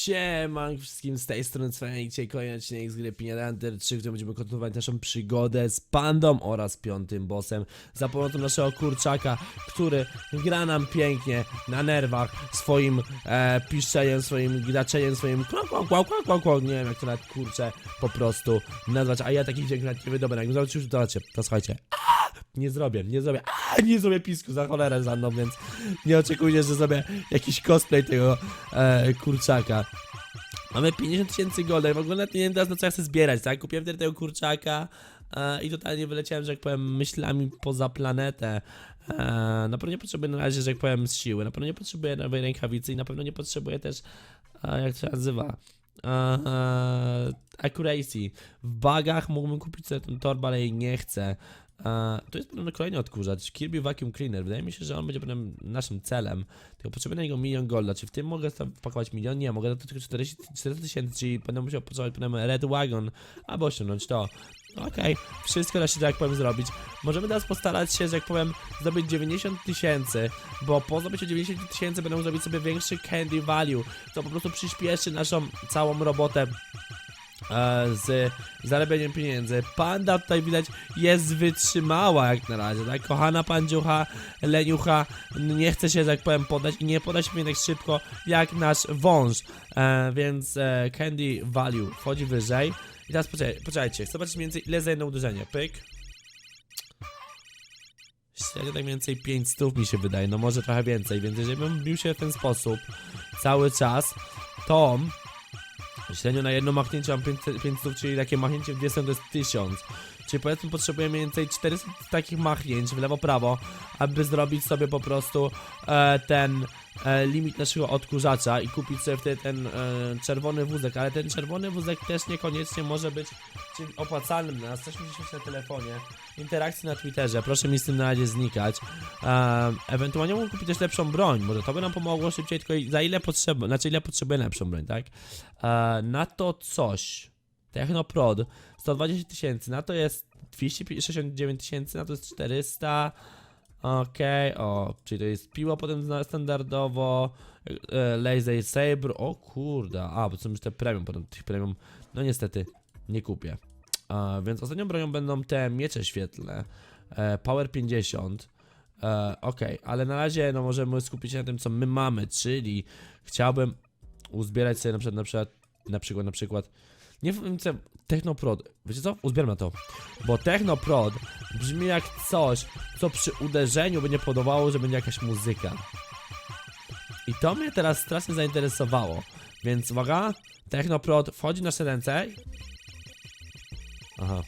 Siema wszystkim z tej strony Cwaniak, dzisiaj kolejny z gry Hunter 3, w którym będziemy kontynuować naszą przygodę z pandą oraz piątym bossem za pomocą naszego kurczaka, który gra nam pięknie na nerwach swoim e, piszczeniem, swoim graczeniem, swoim kłak, kłak, kłak, kłak, kłak, nie wiem jak to nawet kurczę po prostu nazwać, a ja takich dźwięków nie wydobę, jak zobaczycie, to zobaczcie, to słuchajcie, nie zrobię, nie zrobię, a, nie zrobię pisku za cholerę za mną, więc nie oczekujcie, że zrobię jakiś cosplay tego e, kurczaka. Mamy 50 tysięcy golda, w ogóle nawet nie wiem teraz na co ja chcę zbierać, tak? Kupiłem wtedy tego kurczaka e, i totalnie wyleciałem, że jak powiem, myślami poza planetę. E, na pewno nie potrzebuję na razie, że jak powiem, z siły, na pewno nie potrzebuję nowej rękawicy i na pewno nie potrzebuję też, e, jak to się nazywa, e, accuracy. W bagach mógłbym kupić sobie ten torbę, ale jej nie chcę. E, to jest kolejny odkurzacz, Kirby Vacuum Cleaner. Wydaje mi się, że on będzie potem naszym celem. Tylko potrzebuję na niego milion golda. Czy w tym mogę tam wpakować milion? Nie, mogę to tylko 40 400 tysięcy, czyli będę musiał potrzebować potem Red Wagon, albo osiągnąć to. Okej, wszystko da się, jak powiem, zrobić. Możemy teraz postarać się, że jak powiem, zdobyć 90 tysięcy, bo po zdobyciu 90 tysięcy mógł zrobić sobie większy candy value, co po prostu przyspieszy naszą całą robotę z zarabianiem pieniędzy. Panda tutaj widać jest wytrzymała jak na razie, tak? Kochana pandziucha, leniucha, nie chce się, tak powiem, podać i nie poda się mi tak szybko jak nasz wąż. E, więc e, Candy Value wchodzi wyżej. I teraz poczekaj, poczekajcie, chcę zobaczyć mniej więcej ile za jedno uderzenie. Pyk. Średnio tak mniej więcej 5 stów mi się wydaje, no może trochę więcej, więc jeżeli bym bił się w ten sposób cały czas, to Średnio na jedno machnięcie mam 500, 500 czyli takie machnięcie w dwie strony to jest 1000. Czyli powiedzmy potrzebuję mniej więcej 400 takich machnięć w lewo prawo, aby zrobić sobie po prostu e, ten e, limit naszego odkurzacza i kupić sobie wtedy ten e, czerwony wózek, ale ten czerwony wózek też niekoniecznie może być czymś opłacalnym dla nas, coś musi się na telefonie, interakcje na Twitterze, proszę mi z tym na razie znikać. E, ewentualnie mógł kupić też lepszą broń, może to by nam pomogło szybciej, tylko za ile potrzeba, znaczy ile potrzebujemy lepszą broń, tak? E, na to coś, Technoprod, 120 tysięcy, na to jest 269 tysięcy, na to jest 400, okej, o, czyli to jest piła potem standardowo, e, laser saber, o kurde, a, bo są już te premium, potem tych premium, no niestety, nie kupię. E, więc ostatnią bronią będą te miecze świetlne, e, power 50, e, okej, ale na razie, no możemy skupić się na tym, co my mamy, czyli chciałbym uzbierać sobie na przykład, na przykład, na przykład, na przykład, nie wiem co, Technoprod, wiecie co? Uzbieram na to, bo Technoprod brzmi jak coś, co przy uderzeniu będzie powodowało, że będzie jakaś muzyka. I to mnie teraz strasznie zainteresowało, więc uwaga, Technoprod wchodzi w nasze ręce. Aha.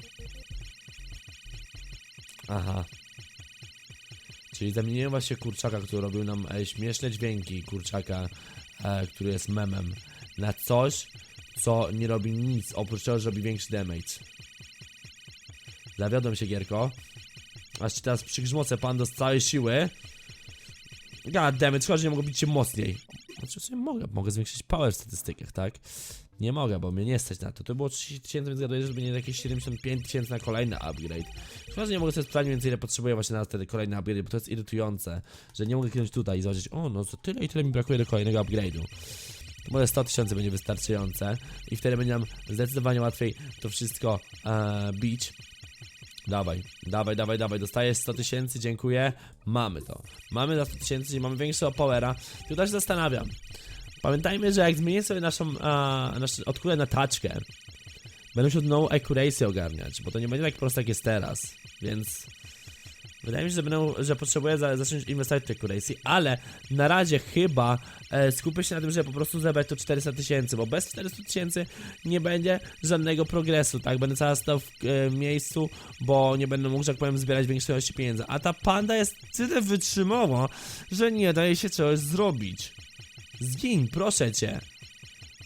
Aha. Czyli zamieniłem właśnie kurczaka, który robił nam e, śmieszne dźwięki kurczaka, e, który jest memem, na coś, co nie robi nic, oprócz tego, że robi większy damage. Zawiodłem się, Gierko. Aż ci teraz przygrzmocę pando z całej siły. God damage, szkoda, że nie mogę bić cię mocniej. Znaczy, w sumie mogę, mogę zwiększyć power w statystykach, tak? Nie mogę, bo mnie nie stać na to. To było 30 tysięcy, więc zgaduję, żeby nie jakieś 75 tysięcy na kolejny upgrade. Szkoda, że nie mogę sobie sprawdzić więcej, ile potrzebuję właśnie na wtedy kolejny upgrade, bo to jest irytujące, że nie mogę kliknąć tutaj i zobaczyć, o, no to tyle i tyle mi brakuje do kolejnego upgrade'u. Może 100 tysięcy będzie wystarczające i wtedy będzie nam zdecydowanie łatwiej to wszystko e, bić. Dawaj, dawaj, dawaj, dawaj, dostajesz 100 tysięcy, dziękuję, mamy to. Mamy za 100 tysięcy, czyli mamy większego powera. Tutaj się zastanawiam. Pamiętajmy, że jak zmienię sobie naszą, a, naszą odkulę na taczkę, będę musiał nową accuracy ogarniać, bo to nie będzie tak prosto jak jest teraz, więc... Wydaje mi się, że, będę, że potrzebuję za, zacząć inwestować w te accuracy, ale na razie chyba e, skupię się na tym, żeby po prostu zebrać to 400 tysięcy, bo bez 400 tysięcy nie będzie żadnego progresu, tak? Będę cały stał w e, miejscu, bo nie będę mógł, że tak powiem, zbierać większej ilości pieniędzy. A ta panda jest tyle wytrzymała, że nie daje się czegoś zrobić. Zgiń, proszę cię.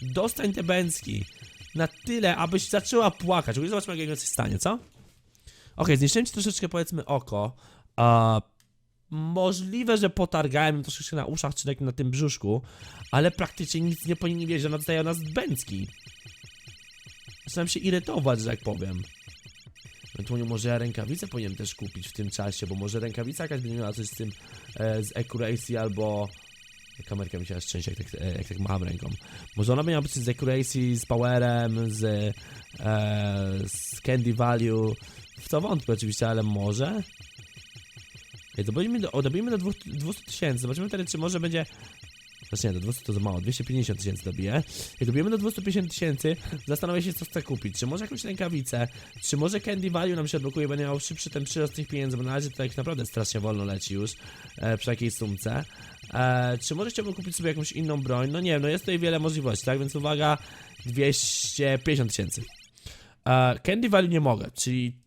Dostań te bęcki. Na tyle, abyś zaczęła płakać. Zobaczmy, jak jej coś stanie, co? Okej, zniszczyłem ci troszeczkę, powiedzmy, oko. A możliwe, że potargałem troszeczkę na uszach, czy tak na tym brzuszku, ale praktycznie nic nie że ona dostaje od nas bęcki. Zaczynam się irytować, że jak powiem. Ewentualnie może ja rękawicę powinienem też kupić w tym czasie, bo może rękawica jakaś będzie miała coś z tym, e, z accuracy albo Kamerka mi się aż jak tak, e, jak tak macham ręką. Może ona by miała być z accuracy, z powerem, z, e, z candy value. W to wątpię oczywiście, ale może? Ej, dobijmy do, o, dobijmy do 200 tysięcy, zobaczymy wtedy, czy może będzie... Znaczy nie, do 200 to za mało, 250 tysięcy dobiję. Jak dobijemy do 250 tysięcy, zastanowię się, co chcę kupić. Czy może jakąś rękawicę, czy może Candy Value nam się odblokuje, będzie miał szybszy ten przyrost tych pieniędzy, bo na razie to tak naprawdę strasznie wolno leci już e, przy takiej sumce. E, czy może chciałbym kupić sobie jakąś inną broń? No nie wiem, no jest tutaj wiele możliwości, tak? Więc uwaga, 250 tysięcy. E, Candy Value nie mogę, czyli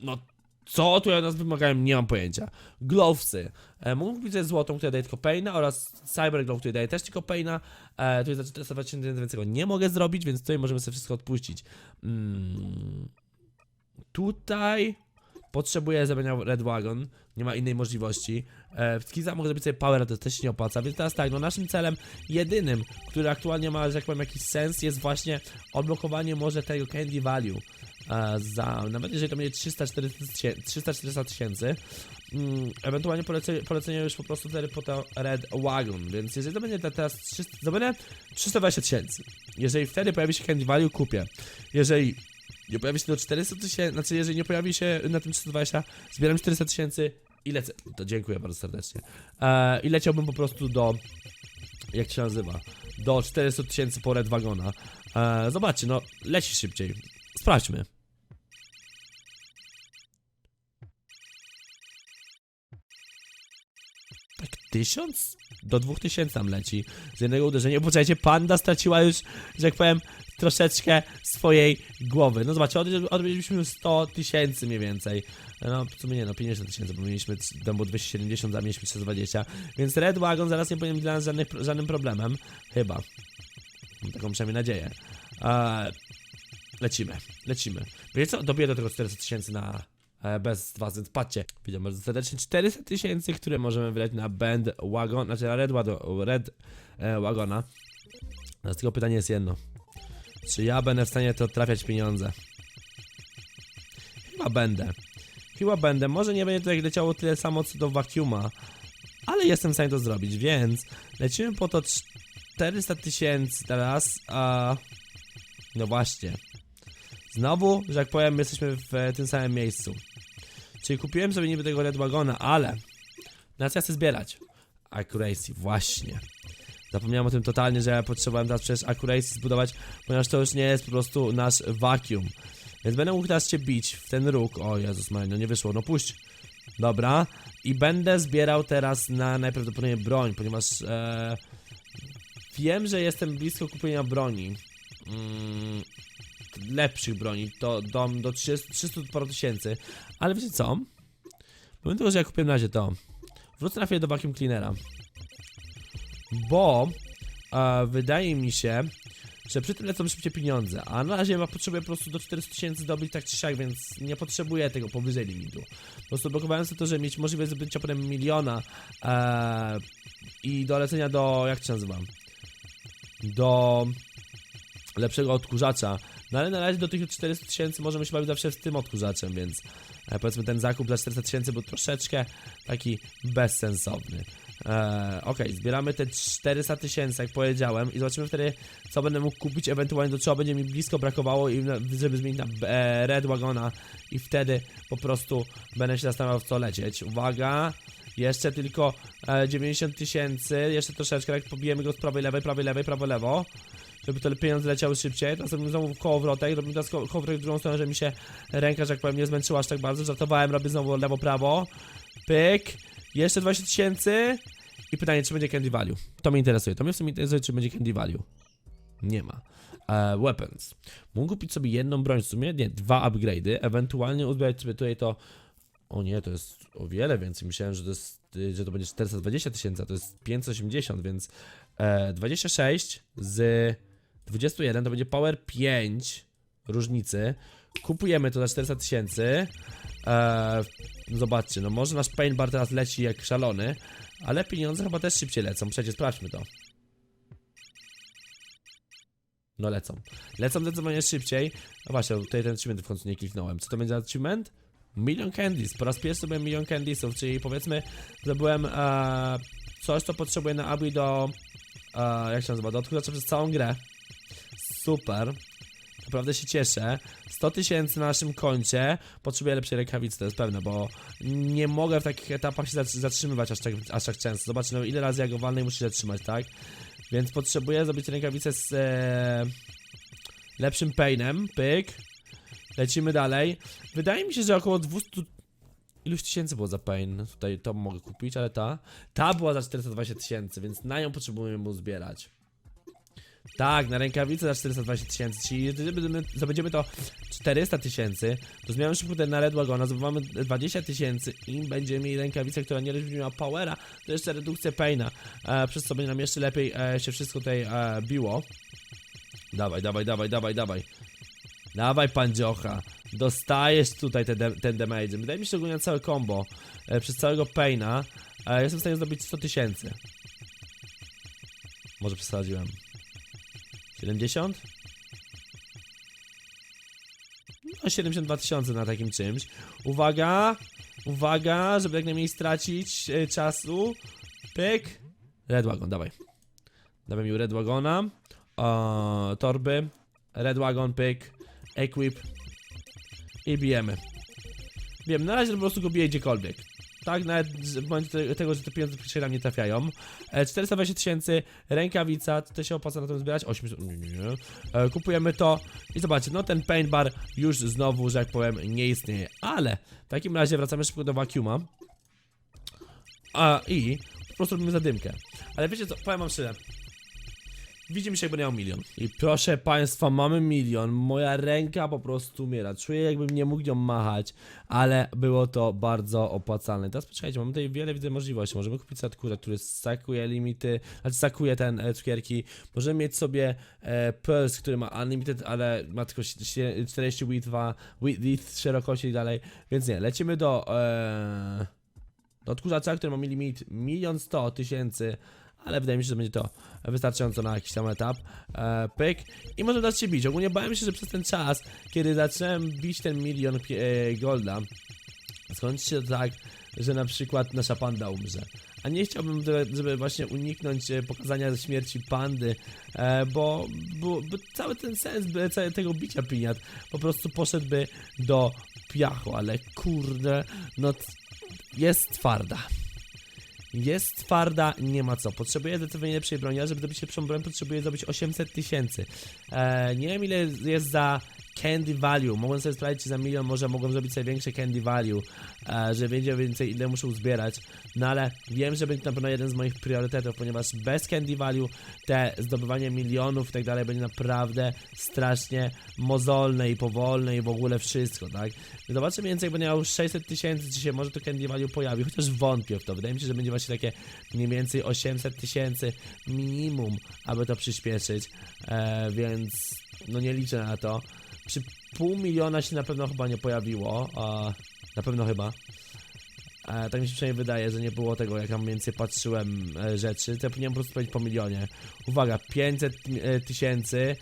no co tu od nas wymagają, nie mam pojęcia. Glowsy. E, mógł kupić sobie złotą, która daje tylko Paina oraz Cyber Glove, który daje też tylko Paina. E, tutaj za 420 tysięcy więc tego nie mogę zrobić, więc tutaj możemy sobie wszystko odpuścić. Mm. Tutaj potrzebuję zrobienia Red Wagon, nie ma innej możliwości. E, Skiza mogę zrobić sobie Power, to też się nie opłaca, więc teraz tak, no naszym celem jedynym, który aktualnie ma, że jak powiem, jakiś sens, jest właśnie odblokowanie może tego Candy Value. E, za, nawet jeżeli to będzie 300-400 tysięcy, mm, ewentualnie polecenie, polecenie już po prostu wtedy po to Red Wagon, więc jeżeli to będzie te- teraz 300, to będzie 320 tysięcy. Jeżeli wtedy pojawi się Candy Value, kupię. Jeżeli nie pojawi się do 400 tysięcy, znaczy jeżeli nie pojawi się na tym 320, zbieram 400 tysięcy i lecę. To dziękuję bardzo serdecznie. E, I leciałbym po prostu do, jak się nazywa, do 400 tysięcy po Red Wagona. E, zobaczcie, no leci szybciej. Sprawdźmy. Tak tysiąc? Do dwóch tysięcy tam leci. Z jednego uderzenia. Poczekajcie, panda straciła już, że jak powiem, troszeczkę swojej głowy. No zobaczcie, odbiliśmy 100 tysięcy mniej więcej. No, w sumie nie, no 50 tysięcy, bo mieliśmy, tam było 270, a mieliśmy 320. Więc Red Wagon zaraz nie powinien być dla nas żadnych, żadnym problemem. Chyba. Mam taką przynajmniej nadzieję. Eee, lecimy, lecimy. Wiecie co? Dobiję do tego 400 tysięcy na e, bez dwa, więc patrzcie. Witam bardzo serdecznie 400 tysięcy, które możemy wydać na Band Wagon, znaczy na Red, Wado- Red e, Wagona. Teraz tylko pytanie jest jedno. Czy ja będę w stanie to trafiać pieniądze? Chyba będę. Chyba będę. Może nie będzie tutaj leciało tyle samo co do Vacuuma, ale jestem w stanie to zrobić, więc lecimy po to 400 tysięcy teraz, a... No właśnie. Znowu, że jak powiem, jesteśmy w e, tym samym miejscu. Czyli kupiłem sobie niby tego Red Wagona, ale... Co ja chcę zbierać? Accuracy, właśnie. Zapomniałem o tym totalnie, że ja potrzebowałem teraz przecież Accuracy zbudować, ponieważ to już nie jest po prostu nasz vacuum. Więc będę mógł teraz cię bić w ten róg. O Jezus Maria, no nie wyszło, no puść. Dobra. I będę zbierał teraz na najprawdopodobniej broń, ponieważ e, wiem, że jestem blisko kupienia broni. Mm, lepszych broni, do, do, do 30, 300 paru tysięcy. Ale wiecie co? Powiem tego, że ja kupiłem na razie to. Wrócę na do vacuum cleanera. Bo e, wydaje mi się, że przy tym lecą szybciej pieniądze, a na razie ja potrzebuję po prostu do 400 tysięcy dobyć tak czy siak, więc nie potrzebuję tego powyżej limitu. Po prostu blokowałem sobie to, żeby mieć możliwość zdobycia potem miliona e, i do lecenia do, jak się nazywa, do lepszego odkurzacza. No ale na razie do tych 400 tysięcy możemy się bawić zawsze z tym odkurzaczem, więc e, powiedzmy ten zakup za 400 tysięcy był troszeczkę taki bezsensowny. E, Okej, zbieramy te 400 tysięcy, jak powiedziałem, i zobaczymy wtedy, co będę mógł kupić, ewentualnie do czego będzie mi blisko brakowało, i żeby zmienić na e, Red Wagona, i wtedy po prostu będę się zastanawiał, w co lecieć. Uwaga, jeszcze tylko e, 90 tysięcy, jeszcze troszeczkę, jak pobijemy go z prawej, lewej, prawej, lewej, prawo, lewo, żeby te pieniądze leciały szybciej. Teraz robimy znowu kołowrotek, robimy teraz ko- kołowrotek w drugą stronę, żeby mi się ręka, że jak powiem, nie zmęczyła aż tak bardzo. Żartowałem, robię znowu lewo, prawo. Pyk. Jeszcze 20 tysięcy. I pytanie, czy będzie Candy Value. To mnie interesuje. To mnie w sumie interesuje, czy będzie Candy Value. Nie ma. E, weapons. Mógł kupić sobie jedną broń w sumie, nie, dwa upgrade'y, ewentualnie uzbierać sobie tutaj to... O nie, to jest o wiele więcej. Myślałem, że to jest, że to będzie 420 tysięcy, a to jest 580, więc e, 26 z 21 to będzie power 5 różnicy. Kupujemy to za 400 tysięcy. Eee, zobaczcie, no może nasz paint bar teraz leci jak szalony, ale pieniądze chyba też szybciej lecą. Przecież sprawdźmy to. No lecą. Lecą zdecydowanie szybciej. No właśnie, tutaj ten achievement w końcu nie kliknąłem. Co to będzie za achievement? Milion candies. Po raz pierwszy byłem milion candiesów, czyli powiedzmy, że byłem e, coś, co potrzebuję na upgrade do... E, jak się nazywa? Do odkurzacza przez całą grę. Super. Naprawdę się cieszę. 100 tysięcy na naszym koncie. Potrzebuję lepszej rękawicy, to jest pewne, bo nie mogę w takich etapach się zatr- zatrzymywać aż tak, aż tak często. Zobaczcie, no ile razy ja walnę muszę się zatrzymać, tak? Więc potrzebuję zrobić rękawicę z e, lepszym painem. Pyk. Lecimy dalej. Wydaje mi się, że około 200... Iluś tysięcy było za pain. Tutaj to mogę kupić, ale ta... Ta była za 420 tysięcy, więc na nią potrzebujemy mu zbierać. Tak, na rękawicę za 420 tysięcy, czyli będziemy- zdobędziemy to 400 tysięcy, to zmieniamy szybko na Red Wagona, zdobywamy 20 tysięcy i będziemy mieli rękawicę, która nie będzie miała powera, to jeszcze redukcję paina, e, przez co będzie nam jeszcze lepiej e, się wszystko tutaj e, biło. Dawaj, dawaj, dawaj, dawaj, dawaj. Dawaj pan Dziocha, dostajesz tutaj ten, ten damage. Wydaje mi się, że całe combo, e, przez całego paina, e, jestem w stanie zdobyć 100 tysięcy. Może przesadziłem. 70? No 72 tysiące na takim czymś. Uwaga! Uwaga, żeby jak najmniej stracić e, czasu. Pyk. Red Wagon, dawaj. Dawaj mi Red Wagona. O, torby. Red Wagon, pyk. Equip. I bijemy. Wiem, na razie po prostu go biję gdziekolwiek. Tak, nawet w momencie te- tego, że te pieniądze pierwszy nam nie trafiają. E, 420 tysięcy, rękawica, to się opłaca na tym zbierać? 800, nie, nie, nie. E, kupujemy to i zobaczcie, no ten paint bar już znowu, że jak powiem, nie istnieje. Ale w takim razie wracamy szybko do vacuuma. A i po prostu robimy zadymkę. Ale wiecie co, powiem wam szczerze. Widzimy się, jakby miał milion. I proszę państwa, mamy milion. Moja ręka po prostu umiera. Czuję, jakbym nie mógł nią machać, ale było to bardzo opłacalne. Teraz poczekajcie, mamy tutaj wiele, możliwości. Możemy kupić odkurzacz, który sakuje limity, znaczy sakuje ten e, cukierki. Możemy mieć sobie e, Pulse, który ma unlimited, ale ma tylko sie- 40 width, width szerokości i dalej. Więc nie, lecimy do, e, do odkurzacza, który ma limit 1 100 tysięcy ale wydaje mi się, że będzie to wystarczająco na jakiś tam etap. E, pyk. I może dać się bić. Ogólnie bałem się, że przez ten czas, kiedy zacząłem bić ten milion e, golda, skończy się tak, że na przykład nasza panda umrze. A nie chciałbym, żeby- właśnie uniknąć e, pokazania śmierci pandy, e, bo, bo, bo cały ten sens całe tego bicia piniat po prostu poszedłby do piachu, ale kurde, no jest twarda. Jest twarda, nie ma co. Potrzebuję zdecydowanie lepszej broni, a żeby zdobyć lepszą broń, potrzebuję zdobyć 800 tysięcy. E, nie wiem ile jest za candy value. Mogłem sobie sprawdzić, za milion może mogłem zrobić sobie większe candy value, e, że wiedział więcej ile muszę uzbierać. No ale wiem, że będzie na pewno jeden z moich priorytetów, ponieważ bez candy value te zdobywanie milionów i tak dalej będzie naprawdę strasznie mozolne i powolne i w ogóle wszystko, tak? Zobaczę mniej więcej, będę miał 600 tysięcy, czy się może to candy value pojawi, chociaż wątpię w to. Wydaje mi się, że będzie właśnie takie mniej więcej 800 tysięcy minimum, aby to przyspieszyć, e, więc no nie liczę na to. Przy pół miliona się na pewno chyba nie pojawiło, a na pewno chyba. Tak mi się przynajmniej wydaje, że nie było tego, jak tam więcej patrzyłem e, rzeczy, to ja powinienem po prostu powiedzieć po milionie. Uwaga, 500 e, tysięcy.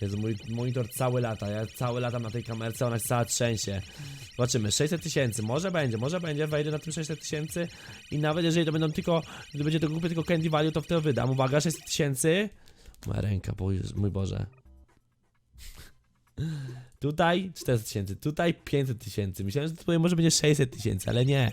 Jezu, mój monitor cały lata, ja cały latam na tej kamerce, ona się cała trzęsie. Zobaczymy, 600 tysięcy, może będzie, może będzie, wejdę na tym 600 tysięcy i nawet jeżeli to będą tylko, gdy będzie to głupie tylko candy value, to wtedy wydam. Uwaga, 600 tysięcy. Moja ręka, bo mój Boże. Tutaj 400 tysięcy, tutaj 500 tysięcy. Myślałem, że to powiem, może będzie 600 tysięcy, ale nie.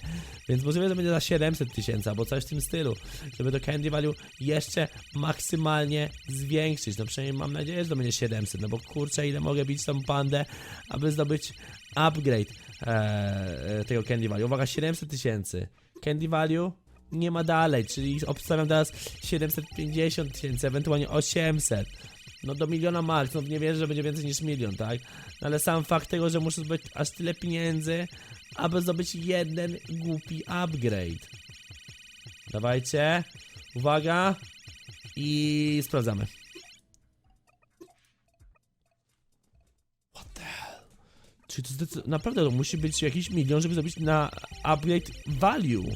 Więc możliwe, że będzie za 700 tysięcy albo coś w tym stylu. Żeby to candy value jeszcze maksymalnie zwiększyć. No przynajmniej mam nadzieję, że to będzie 700. No bo kurczę, ile mogę bić tą pandę, aby zdobyć upgrade e, tego candy value. Uwaga, 700 tysięcy. Candy value nie ma dalej, czyli obstawiam teraz 750 tysięcy, ewentualnie 800. No do miliona max, no nie wierzę, że będzie więcej niż milion, tak? No ale sam fakt tego, że muszę zdobyć aż tyle pieniędzy, aby zdobyć jeden głupi upgrade. Dawajcie. Uwaga. I sprawdzamy. What the to naprawdę to musi być jakiś milion, żeby zrobić na upgrade value.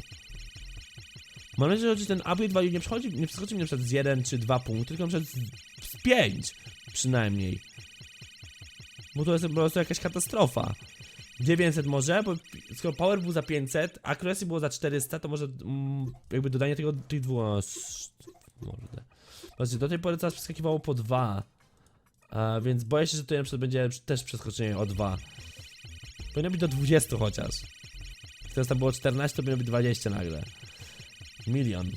Mam nadzieję, że ten upgrade value nie przechodzi, nie przechodzi mi na przykład z 1 czy 2 punkty, tylko na przykład z, z 5 przynajmniej. Bo to jest po prostu jakaś katastrofa. 900 może, bo skoro Power był za 500, a Accuracy było za 400, to może mm, jakby dodanie tego, tych dwóch... o, Mordę. Zobaczcie, do tej pory coraz przeskakiwało po 2. A, więc boję się, że tutaj na przykład będzie też przeskoczenie o 2. Powinno być do 20 chociaż. Teraz tam było 14, to powinno być 20 nagle. Milion.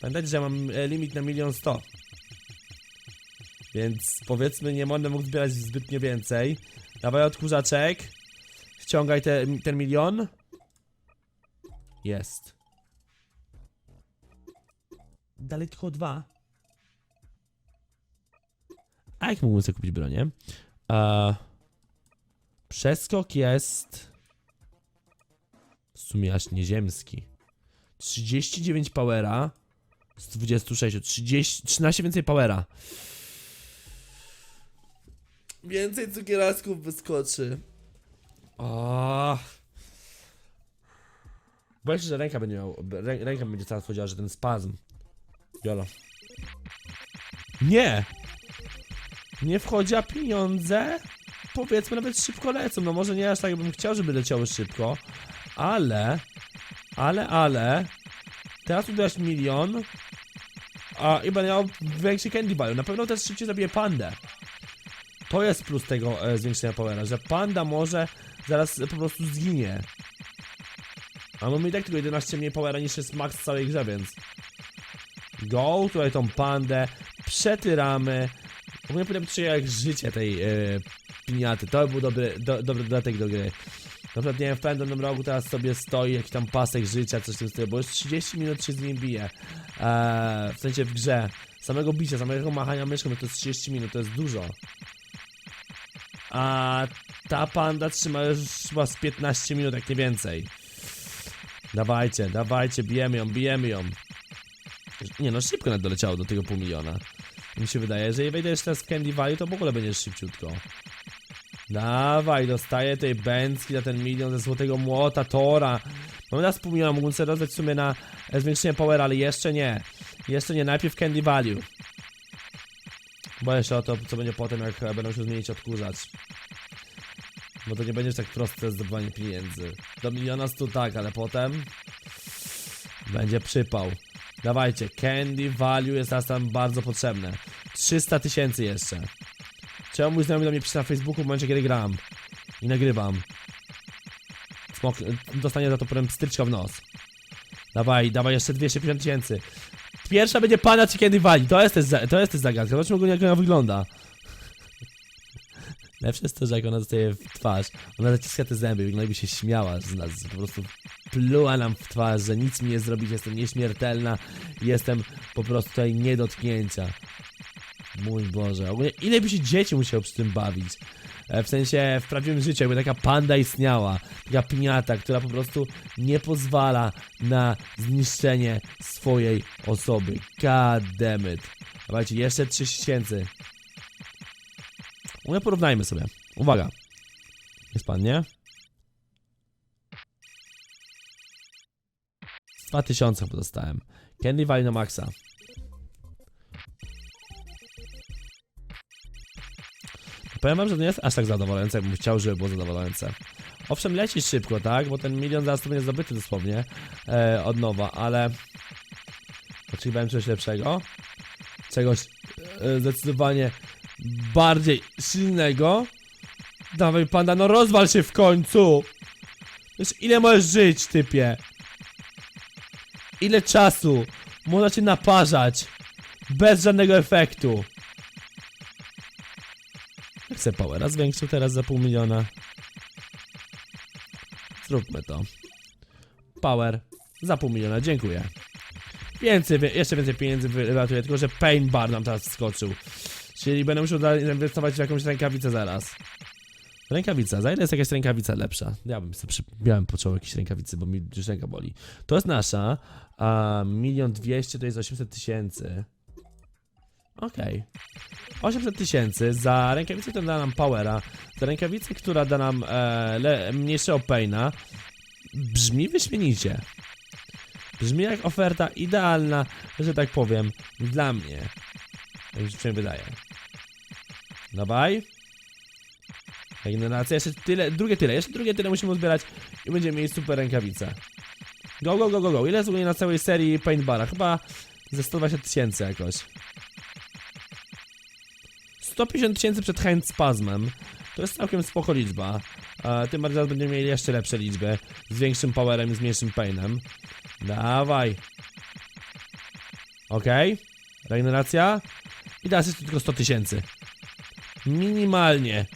Pamiętajcie, że ja mam e, limit na milion 100. Więc powiedzmy, nie będę mógł zbierać zbytnio więcej. Dawaj odkurzaczek. Ściągaj te, ten milion. Jest. Dalej tylko dwa. A jak mógłbym sobie kupić bronię? Przeskok jest... W sumie aż nieziemski. 39 powera z 26. 30, 13 więcej powera. Więcej cukierasków wyskoczy. O. Boję się, że ręka będzie miał. Rę, ręka będzie teraz chodziła, że ten spazm. Jolo. Nie! Nie wchodzi, a pieniądze powiedzmy nawet szybko lecą. No może nie aż tak bym chciał, żeby leciały szybko, ale, ale, ale, teraz udasz milion, a i będę miał większy candy value. Na pewno też szybciej zabiję pandę. To jest plus tego e, zwiększenia powera, że panda może zaraz po prostu zginie. A mamy i tak tylko 11 mniej powera niż jest max całej grze, więc... Go, tutaj tą pandę, przetyramy. Ogólnie powinien jak życie tej e, piniaty. To by był dobry, do, dobry dodatek do gry. Na przykład, nie wiem, w pędzonym rogu teraz sobie stoi jakiś tam pasek życia, coś w tym stylu, bo już 30 minut się z nim bije. Eee, w sensie w grze. Samego bicia, samego machania myszką, to jest 30 minut, to jest dużo. A ta panda trzyma już chyba z 15 minut, jak nie więcej. Dawajcie, dawajcie, bijemy ją, bijemy ją. Nie no, szybko nawet doleciało do tego pół miliona. Mi się wydaje, jeżeli wejdę jeszcze teraz w Candy Valley, to w ogóle będzie szybciutko. Dawaj, dostaję tej bęcki za ten milion ze złotego młota, Tora. Mamy teraz pół miliona, mógłbym sobie rozdać w sumie na e, zwiększenie power, ale jeszcze nie. Jeszcze nie, najpierw Candy Value. Boję się o to, co będzie potem, jak e, będą się zmienić odkurzacz. Bo to nie będzie tak proste zdobywanie pieniędzy. Do miliona stu tak, ale potem... Będzie przypał. Dawajcie, Candy Value jest teraz tam bardzo potrzebne. 300 tysięcy jeszcze. Czemu mój znajomy do mnie pisze na Facebooku w momencie, kiedy gram i nagrywam? Smok dostanie za to potem stryczka w nos. Dawaj, dawaj jeszcze 250 tysięcy. Pierwsza będzie pana kiedy wali. To jest też, to jest też zagadka. Zobaczmy jak ona wygląda. Lepsze jest to, że jak ona dostaje w twarz, ona zaciska te zęby jakby się śmiała z nas, po prostu pluła nam w twarz, że nic mi nie zrobić, jestem nieśmiertelna, jestem po prostu tutaj nie dotknięcia. Mój Boże, ogólnie ile by się dzieci musiało przy tym bawić? E, W sensie w prawdziwym życiu, jakby taka panda istniała, taka piniata, która po prostu nie pozwala na zniszczenie swojej osoby. God damn jeszcze 3000. No porównajmy sobie. Uwaga. Jest pan, nie? 2000 chyba dostałem. Candy Valley na maksa. Powiem wam, że to nie jest aż tak zadowalające, jakbym chciał, żeby było zadowalające. Owszem, leci szybko, tak? Bo ten milion zaraz to będzie zdobyty dosłownie e, od nowa, ale oczekiwałem czegoś lepszego. Czegoś e, zdecydowanie bardziej silnego. Dawaj, panda, no rozwal się w końcu! Wiesz, ile możesz żyć, typie? Ile czasu można cię naparzać bez żadnego efektu? Ja Chcę powera zwiększył teraz za pół miliona. Zróbmy to. Power za pół miliona, dziękuję. Więcej, jeszcze więcej pieniędzy wylatuje, tylko że Pain Bar nam teraz wskoczył. Czyli będę musiał dalej inwestować w jakąś rękawicę zaraz. Rękawica, za ile jest jakaś rękawica lepsza? Ja bym sobie przy... miałem potrzebował jakiejś rękawicy, bo mi już ręka boli. To jest nasza, a milion dwieście to jest 800 tysięcy. Okej. 800 tysięcy za rękawicę, która da nam powera, za rękawicę, która da nam e, le, mniejszego paina, brzmi wyśmienicie. Brzmi jak oferta idealna, że tak powiem, dla mnie. Tak mi się wydaje. Dawaj. Regeneracja, jeszcze tyle, drugie tyle, jeszcze drugie tyle musimy uzbierać i będziemy mieli super rękawice. Go, go, go, go, go. Ile ogólnie na całej serii paintbara? Chyba ze 120 tysięcy jakoś. 150 tysięcy przed handspazmem. To jest całkiem spoko liczba. E, tym bardziej zaraz będziemy mieli jeszcze lepsze liczby. Z większym powerem i z mniejszym painem. Dawaj. Okej. Regeneracja. I teraz jest tylko 100 tysięcy. Minimalnie.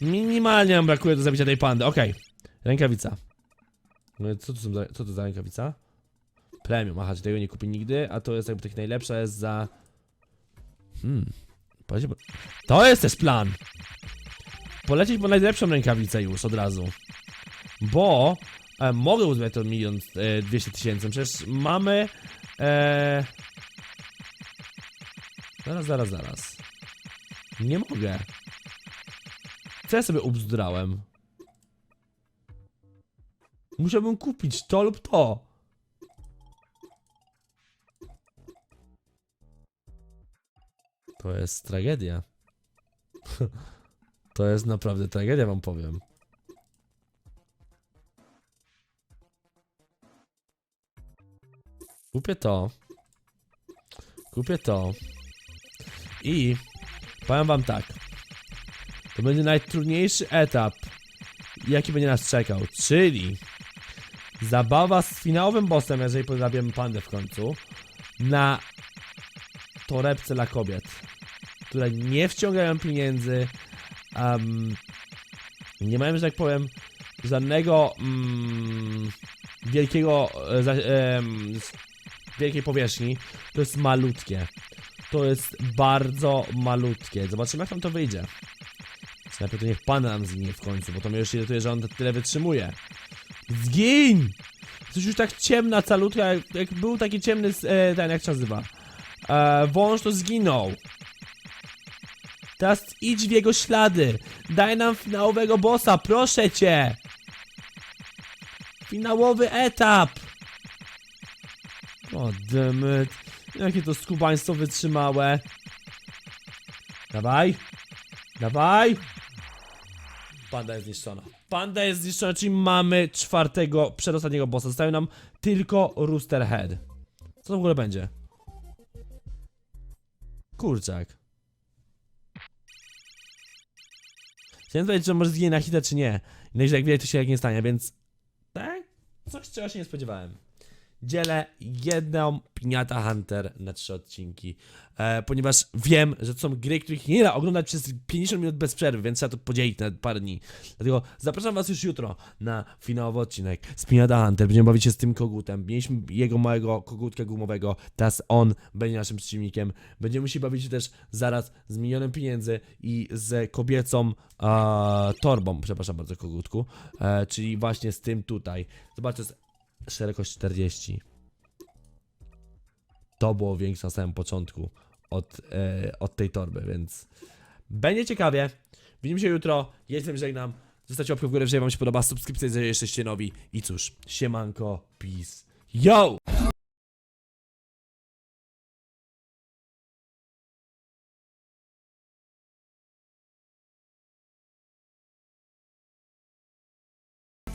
Minimalnie nam brakuje do zabicia tej pandy. Okej. Rękawica. No co to, za, co to za rękawica? Premium. Aha, tego nie kupi nigdy, a to jest jakby tak najlepsza jest za... Hmm. Polecieć po... To jest też plan! Polecieć po najlepszą rękawicę już od razu. Bo e, mogę uzbierać to milion e, dwieście tysięcy. Przecież mamy... E... Zaraz, zaraz, zaraz. Nie mogę. Co ja sobie ubzdrałem? Musiałbym kupić to lub to. To jest tragedia. To jest naprawdę tragedia, wam powiem. Kupię to. Kupię to. I powiem wam tak. To będzie najtrudniejszy etap, jaki będzie nas czekał, czyli zabawa z finałowym bossem, jeżeli podrabiamy pandę w końcu, na torebce dla kobiet, które nie wciągają pieniędzy, em, nie mają, że tak powiem, żadnego mm, wielkiego, s- wielkiej powierzchni, to jest malutkie. To jest bardzo malutkie. Zobaczymy, jak nam to wyjdzie. Najpierw to niech pan nam zginie w końcu, bo to mnie już irytuje, że on tyle wytrzymuje. Zgiń! Coś już tak ciemna calutka, jak, jak był taki ciemny, e, ten, jak się nazywa? E, wąż to zginął. Teraz idź w jego ślady. Daj nam finałowego bossa, proszę cię. Finałowy etap. O, demet. Jakie to skubaństwo wytrzymałe. Dawaj. Dawaj. Panda jest zniszczona. Panda jest zniszczona, czyli mamy czwartego, przedostatniego bossa. Zostaje nam tylko Rooster Head. Co to w ogóle będzie? Kurczak. Chciałem powiedzieć, że może zginie na hita, czy nie. Najwyżej jak widać, to się jak nie stanie, więc... Tak? Coś, czego się nie spodziewałem. Dzielę jedną Piniata Hunter na trzy odcinki, e, ponieważ wiem, że to są gry, których nie da oglądać przez 50 minut bez przerwy, więc trzeba to podzielić na parę dni. Dlatego zapraszam was już jutro na finałowy odcinek z Piniata Hunter. Będziemy bawić się z tym kogutem. Mieliśmy jego małego kogutka gumowego, teraz on będzie naszym przeciwnikiem. Będziemy się bawić też zaraz z milionem pieniędzy i z kobiecą e, torbą, przepraszam bardzo kogutku, e, czyli właśnie z tym tutaj. Zobaczcie, szerokość 40. To było większe na samym początku od, e, od tej torby, więc będzie ciekawie. Widzimy się jutro. Jestem żegnam. Zostawcie łapkę w górę, jeżeli wam się podoba, subskrypcja, jeżeli jesteście nowi. I cóż, siemanko, peace. Yo!